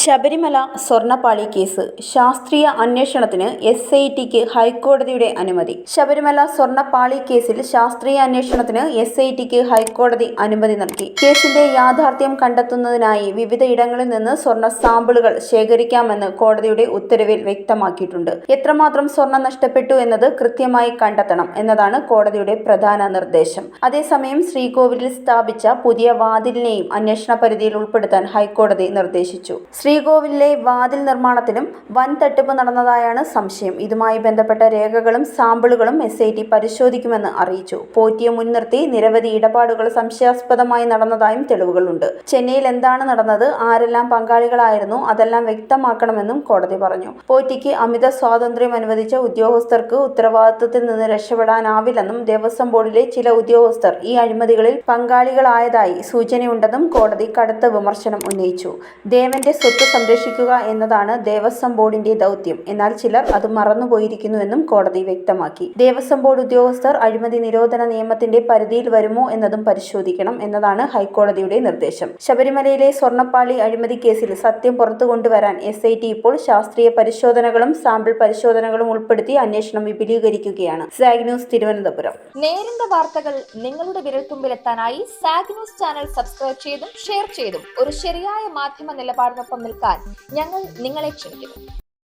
Sabarimala സ്വർണപാളി case ശാസ്ത്രീയ അന്വേഷണത്തിന് S I tick ഹൈക്കോടതിയുടെ അനുമതി. ശബരിമല സ്വർണപാളി കേസിൽ ശാസ്ത്രീയ അന്വേഷണത്തിന് എസ് ഐ ടിക്ക് ഹൈക്കോടതി അനുമതി നൽകി. കേസിന്റെ യാഥാർത്ഥ്യം കണ്ടെത്തുന്നതിനായി വിവിധ ഇടങ്ങളിൽ നിന്ന് സ്വർണ സാമ്പിളുകൾ ശേഖരിക്കാമെന്ന് കോടതിയുടെ ഉത്തരവിൽ വ്യക്തമാക്കിയിട്ടുണ്ട്. എത്രമാത്രം സ്വർണം നഷ്ടപ്പെട്ടു എന്നത് കൃത്യമായി കണ്ടെത്തണം എന്നതാണ് കോടതിയുടെ പ്രധാന നിർദ്ദേശം. അതേസമയം ശ്രീകോവിലിൽ സ്ഥാപിച്ച പുതിയ വാതിലിനെയും അന്വേഷണ പരിധിയിൽ ഉൾപ്പെടുത്താൻ ഹൈക്കോടതി നിർദ്ദേശിച്ചു. ശ്രീകോവിലിലെ വാതിൽ നിർമ്മാണത്തിലും വൻ തട്ടിപ്പ് നടന്നതായാണ് സംശയം. ഇതുമായി ബന്ധപ്പെട്ട രേഖകളും സാമ്പിളുകളും എസ് ഐ ടി പരിശോധിക്കുമെന്ന് അറിയിച്ചു. പോറ്റിയെ മുൻനിർത്തി നിരവധി ഇടപാടുകൾ സംശയാസ്പദമായി നടന്നതായും തെളിവുകളുണ്ട്. ചെന്നൈയിൽ എന്താണ് നടന്നത്? ആരെല്ലാം പങ്കാളികളായിരുന്നു? അതെല്ലാം വ്യക്തമാക്കണമെന്നും കോടതി പറഞ്ഞു. പോറ്റിക്ക് അമിത സ്വാതന്ത്ര്യം അനുവദിച്ച ഉദ്യോഗസ്ഥർക്ക് ഉത്തരവാദിത്വത്തിൽ നിന്ന് രക്ഷപ്പെടാനാവില്ലെന്നും ദേവസ്വം ബോർഡിലെ ചില ഉദ്യോഗസ്ഥർ ഈ അഴിമതികളിൽ പങ്കാളികളായതായി സൂചനയുണ്ടെന്നും കോടതി കടുത്ത വിമർശനം ഉന്നയിച്ചു. ദേവന്റെ സ്വത്ത് സംരക്ഷിക്കുക എന്നതാണ് ദേവസ്വം ബോർഡിന്റെ ദൗത്യം. എന്നാൽ ചിലർ അത് മറന്നുപോയിരിക്കുന്നുവെന്നും കോടതി വ്യക്തമാക്കി. ദേവസ്വം ബോർഡ് ഉദ്യോഗസ്ഥർ അഴിമതി നിരോധന നിയമത്തിന്റെ പരിധിയിൽ വരുമോ എന്നതും പരിശോധിക്കണം എന്നതാണ് ഹൈക്കോടതിയുടെ നിർദ്ദേശം. ശബരിമലയിലെ സ്വർണപ്പാളി അഴിമതി കേസിൽ സത്യം പുറത്തു കൊണ്ടുവരാൻ എസ് ഇപ്പോൾ ശാസ്ത്രീയ പരിശോധനകളും സാമ്പിൾ പരിശോധനകളും ഉൾപ്പെടുത്തി അന്വേഷണം വിപുലീകരിക്കുകയാണ്. Zag news Thiruvananthapuram. നേരിന്റെ വാർത്തകൾ നിങ്ങളുടെ വിരൽത്തുമ്പിലെത്താനായി സാഗ് ന്യൂസ് ചാനൽ സബ്സ്ക്രൈബ് ചെയ്തും ഷെയർ ചെയ്തും ഒരു ശരിയായ മാധ്യമ നിലപാടിനൊപ്പം നിൽക്കാൻ ഞങ്ങൾ നിങ്ങളെ ക്ഷണിക്കുന്നു.